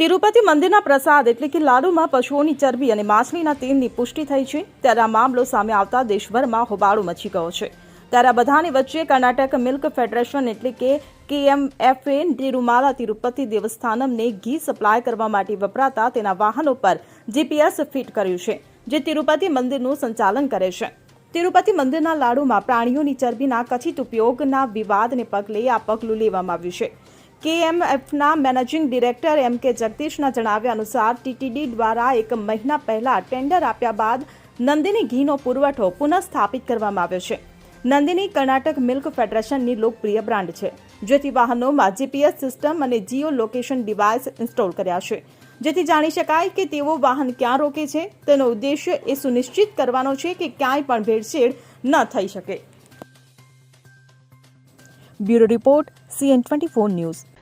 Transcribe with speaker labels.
Speaker 1: તિરુપતિ મંદિરના પ્રસાદ એટલે કે લાડુમાં પશુઓની ચરબી અને માછલીના તેલની પુષ્ટિ થઈ છે. ત્યારે આ મામલો સામે આવતા દેશભરમાં હોબાળો મચી ગયો છે. ત્યારે બધાની વચ્ચે કર્ણાટક મિલ્ક ફેડરેશન એટલે કે કેએમએફએ તિરુમાલા તિરુપતિ દેવસ્થાનમને ઘી સપ્લાય કરવા માટે વપરાતા તેના વાહનો પર જીપીએસ ફિટ કર્યું છે, જે તિરુપતિ મંદિરનું સંચાલન કરે છે. તિરુપતિ મંદિરના લાડુમાં પ્રાણીઓની ચરબીના કથિત ઉપયોગના વિવાદને પગલે આ પગલું લેવામાં આવ્યું છે. કેએમએફના મેનેજિંગ ડિરેક્ટર એમ કે જગદીશના જણાવ્યા અનુસાર ટીટીડી દ્વારા એક મહિના પહેલા ટેન્ડર આપ્યા બાદ નંદિની ઘીનો પુરવઠો પુનઃસ્થાપિત કરવામાં આવ્યો છે. નંદિની કર્ણાટક મિલ્ક ફેડરેશનની લોકપ્રિય બ્રાન્ડ છે, જેથી વાહનોમાં જીપીએસ સિસ્ટમ અને જીઓ લોકેશન ડિવાઇસ ઇન્સ્ટોલ કર્યા છે. જેથી જાણી શકાય કે તેઓ વાહન ક્યાં રોકે છે, તેનો ઉદ્દેશ્ય એ સુનિશ્ચિત કરવાનો છે કે ક્યાંય પણ ભેળસેળ ન થઈ શકે. Bureau report, CN twenty four news.